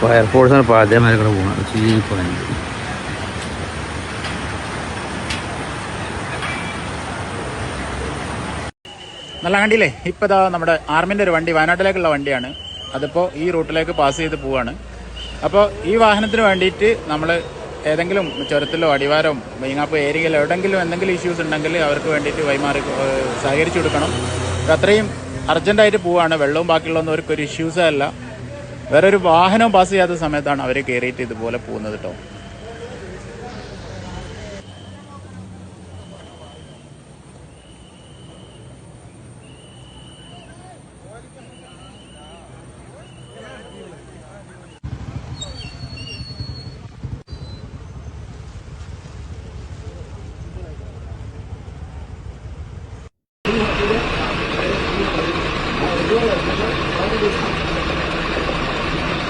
ഫയർഫോഴ്സാണ് ഇപ്പോൾ അതേമാതിരി കൂടെ പോകുന്നത് ചീഞ്ഞ് പോകാനുണ്ട് നല്ല കണ്ടില്ലേ? ഇപ്പൊ ഇതാ നമ്മുടെ ആർമിന്റെ ഒരു വണ്ടി വയനാട്ടിലേക്കുള്ള വണ്ടിയാണ്. അതിപ്പോ ഈ റൂട്ടിലേക്ക് പാസ് ചെയ്ത് പോവാണ്. അപ്പോൾ ഈ വാഹനത്തിന് വേണ്ടിയിട്ട് നമ്മൾ ഏതെങ്കിലും ചുരത്തിലോ അടിവാരോ മീങ്ങാപ്പ് ഏരിയയിലോ എവിടെയെങ്കിലും എന്തെങ്കിലും ഇഷ്യൂസ് ഉണ്ടെങ്കിൽ അവർക്ക് വേണ്ടിയിട്ട് വൈമാറി സഹകരിച്ചു കൊടുക്കണം. അത്രയും അർജന്റായിട്ട് പോവാണ്. വെള്ളവും ബാക്കിയുള്ളതൊന്നും ഒരു ഇഷ്യൂസേ അല്ല. വേറെ ഒരു വാഹനം പാസ് ചെയ്യാത്ത സമയത്താണ് അവർ കയറിയിട്ട് ഇതുപോലെ പോകുന്നത് കേട്ടോ